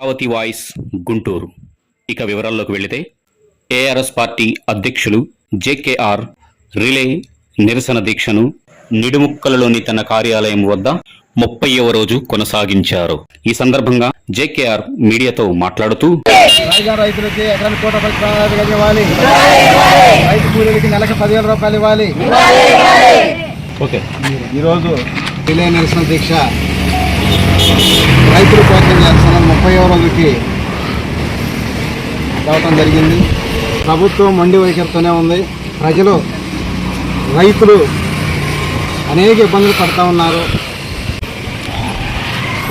Amaravati voice Guntur. ఇక వివరాల్లోకి వెళితే ఏఆర్ఎస్ పార్టీ అధ్యక్షులు జేకేఆర్ రిలే నిరసన దీక్షను నిడుముక్కలలోని తన కార్యాలయం వద్ద ముప్పైవ రోజు కొనసాగించారు. ఈ సందర్భంగా జేకేఆర్ మీడియాతో మాట్లాడుతూ రాయిగా రైతులకి ఎకరానికి కోట పది ప్రాణాలు గది ఇవ్వాలి రైతు కూలీలకి నెలకు పదివేల రూపాయలు ఇవ్వాలి. ఓకే ఈరోజు రిలే నిరసన దీక్ష రైతులు కోసం చేస్తున్న ముప్పై రోజుకి రావటం జరిగింది. ప్రభుత్వం మండి వైఖరితోనే ఉంది. ప్రజలు రైతులు అనేక ఇబ్బందులు పడుతూ ఉన్నారు.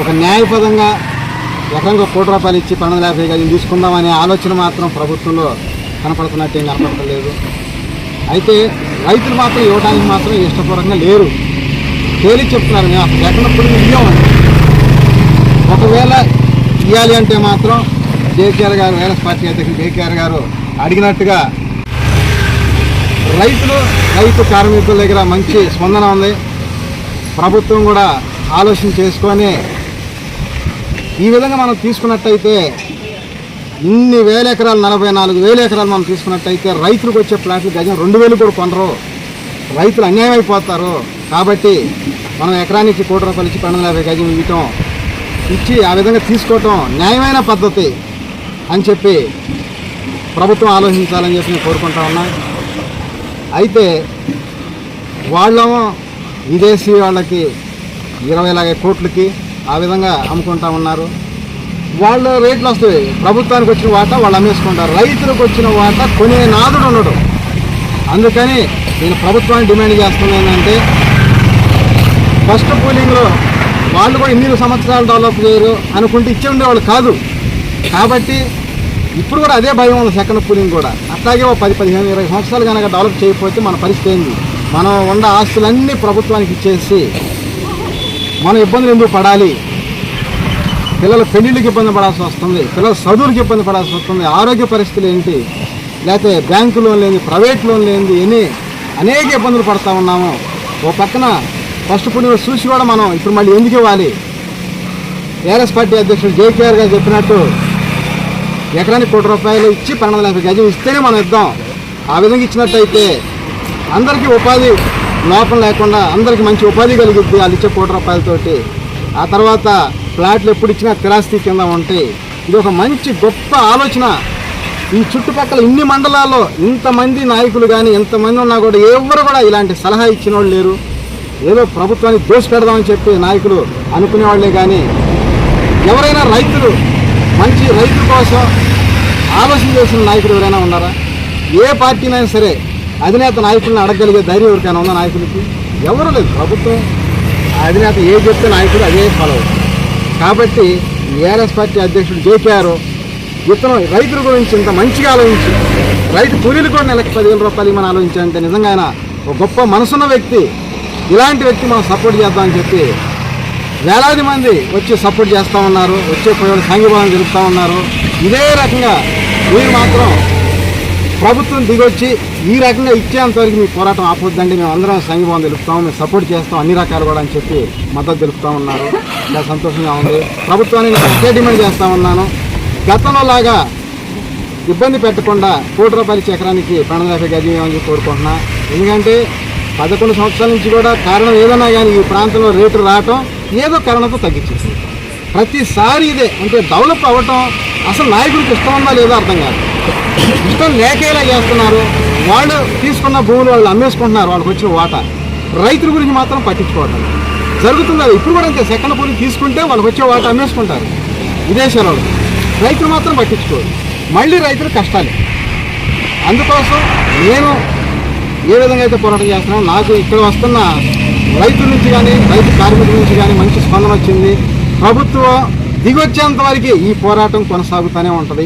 ఒక న్యాయపదంగా ఎకరంగా కోటి రూపాయలు ఇచ్చి పన్నెండు యాభై గజలు తీసుకుందామనే ఆలోచన మాత్రం ప్రభుత్వంలో కనపడుతున్నట్టు ఏం కనపడలేదు అయితే రైతులు మాత్రం ఇవ్వడానికి మాత్రం ఇష్టపూర్వకంగా లేరు. తేలి చెప్తున్నారు. మేము అసలు ఎక్కడప్పుడు ఇవ్వం ఒకవేళ ఇవ్వాలి అంటే మాత్రం కేసీఆర్ గారు వైఎస్ పార్టీ అధ్యక్షులు జేకేఆర్ గారు అడిగినట్టుగా రైతులు రైతు కార్మికుల దగ్గర మంచి స్పందన ఉంది. ప్రభుత్వం కూడా ఆలోచన చేసుకొని ఈ విధంగా మనం తీసుకున్నట్టయితే ఇన్ని వేల ఎకరాలు నలభై నాలుగు వేల ఎకరాలు మనం తీసుకున్నట్టయితే రైతులకు వచ్చే ప్లాట్లు గజం రెండు వేలు కూడా కొనరు. రైతులు అన్యాయం అయిపోతారు కాబట్టి మనం ఎకరానికి కోటి రూపాయలు ఇచ్చి పన్నెండు యాభై గజం ఇవ్వటం ఇచ్చి ఆ విధంగా తీసుకోవటం న్యాయమైన పద్ధతి అని చెప్పి ప్రభుత్వం ఆలోచించాలని చెప్పి నేను కోరుకుంటా ఉన్నా. అయితే వాళ్ళము విదేశీ వాళ్ళకి ఇరవై లాగే కోట్లకి ఆ విధంగా అమ్ముకుంటా ఉన్నారు. వాళ్ళు రేట్లు వస్తాయి. ప్రభుత్వానికి వచ్చిన వాటా వాళ్ళు అమ్మేసుకుంటారు. రైతులకు వచ్చిన వాటా కొనే నాదుడు ఉండడు. అందుకని నేను ప్రభుత్వాన్ని డిమాండ్ చేస్తుంది ఏంటంటే ఫస్ట్ కూలింగ్లో వాళ్ళు కూడా ఇన్ని సంవత్సరాలు డెవలప్ చేయరు అనుకుంటే ఇచ్చే ఉండేవాళ్ళు కాదు. కాబట్టి ఇప్పుడు కూడా అదే భయం ఉంది సెకండ్ పూలింగ్ కూడా. అట్లాగే ఓ పది పదిహేను ఇరవై సంవత్సరాలు కనుక డెవలప్ చేయకపోతే మన పరిస్థితి ఏంది? మనం ఉన్న ఆస్తులన్నీ ప్రభుత్వానికి ఇచ్చేసి మనం ఇబ్బందులు ఎందుకు పడాలి? పిల్లల పెళ్ళిళ్ళకి ఇబ్బంది పడాల్సి వస్తుంది పిల్లల చదువులకు ఇబ్బంది పడాల్సి వస్తుంది ఆరోగ్య పరిస్థితులు ఏంటి? లేకపోతే బ్యాంకు లోన్ లేని ప్రైవేట్ లోన్ లేనిది ఎన్ని అనేక ఇబ్బందులు పడతా ఉన్నాము. ఓ పక్కన ఫస్ట్ పుణ్యం చూసి కూడా మనం ఇప్పుడు మళ్ళీ ఎందుకు ఇవ్వాలి? టీఆర్ఎస్ పార్టీ అధ్యక్షుడు జేకేఆర్ గారు చెప్పినట్టు ఎకరానికి కోటి రూపాయలు ఇచ్చి పన్నెండు వందల యాభై గజం ఇస్తేనే మనం ఇద్దాం. ఆ విధంగా ఇచ్చినట్టయితే అందరికీ ఉపాధి లోపం లేకుండా అందరికీ మంచి ఉపాధి కలుగుద్ది వాళ్ళు ఇచ్చే కోటి రూపాయలతోటి. ఆ తర్వాత ఫ్లాట్లు ఎప్పుడు ఇచ్చినా స్థిరాస్తి కింద ఉంటాయి ఇది ఒక మంచి గొప్ప ఆలోచన. ఈ చుట్టుపక్కల ఇన్ని మండలాల్లో ఇంతమంది నాయకులు కానీ ఇంతమంది ఉన్నా కూడా ఎవరు కూడా ఇలాంటి సలహా ఇచ్చిన వాళ్ళు లేరు. ఏదో ప్రభుత్వాన్ని దోసి పెడదామని చెప్పి నాయకులు అనుకునేవాళ్ళే కానీ ఎవరైనా రైతులు మంచి రైతుల కోసం ఆలోచన చేసిన నాయకుడు ఎవరైనా ఉన్నారా? ఏ పార్టీనైనా సరే అధినేత నాయకులను అడగగలిగే ధైర్యం ఎవరికైనా ఉందా నాయకులకి? ఎవరు లేదు. ప్రభుత్వం అధినేత ఏ చెప్తే నాయకుడు అదే ఫాలో కాబట్టి ఏఆర్ఎస్ పార్టీ అధ్యక్షుడు జేకేఆర్ ఇతను రైతుల గురించి ఇంత మంచిగా ఆలోచించి రైతు కూలీలు కూడా నెలకు పదివేల రూపాయలు మనం ఆలోచించాలంటే నిజంగా ఆయన ఒక గొప్ప మనసున్న వ్యక్తి. ఇలాంటి వ్యక్తి మనం సపోర్ట్ చేద్దామని చెప్పి వేలాది మంది వచ్చి సపోర్ట్ చేస్తూ ఉన్నారు వచ్చే ప్రజలు సంఘీభావం జరుపుతూ ఉన్నారు. ఇదే రకంగా మీరు మాత్రం ప్రభుత్వం దిగొచ్చి ఈ రకంగా ఇచ్చేంతవరకు మీ పోరాటం ఆపొద్దండి. మేము అందరం సంఘీభావం తెలుపుతాం మేము సపోర్ట్ చేస్తాం అన్ని రకాలు కూడా అని చెప్పి మద్దతు తెలుపుతూ ఉన్నారు. చాలా సంతోషంగా ఉంది. ప్రభుత్వాన్ని నేను ఒకే డిమాండ్ చేస్తూ ఉన్నాను. గతంలో లాగా ఇబ్బంది పెట్టకుండా కోటి రూపాయల చక్రానికి పన్నెండు యాభై గజం చెప్పి కోరుకుంటున్నా. ఎందుకంటే పదకొండు సంవత్సరాల నుంచి కూడా కారణం ఏదన్నా కానీ ఈ ప్రాంతంలో రేటు రావటం ఏదో కారణంతో తగ్గించేసింది ప్రతిసారి ఇదే. అంటే డెవలప్ అవ్వటం అసలు నాయకుడికి ఇష్టం ఉందా లేదో అర్థం కాదు. ఇష్టం లేకేలా చేస్తున్నారు. వాళ్ళు తీసుకున్న భూములు వాళ్ళు అమ్మేసుకుంటున్నారు. వాళ్ళకి వచ్చిన వాటా. రైతుల గురించి మాత్రం పట్టించుకోవటం. జరుగుతుంది అది. ఇప్పుడు కూడా అంతే. సెకండ్ భూమి తీసుకుంటే వాళ్ళకి వచ్చే వాటా అమ్మేసుకుంటారు. విదేశాలలో రైతులు మాత్రం పట్టించుకోరు. మళ్ళీ రైతులు కష్టాలే. అందుకోసం నేను ఏ విధంగా అయితే పోరాటం చేస్తున్నాం నాకు ఇక్కడ వస్తున్న రైతుల నుంచి కానీ రైతు కార్మికుల నుంచి కానీ మంచి స్పందన వచ్చింది. ప్రభుత్వం దిగొచ్చేంత వరకు ఈ పోరాటం కొనసాగుతూనే ఉంటుంది.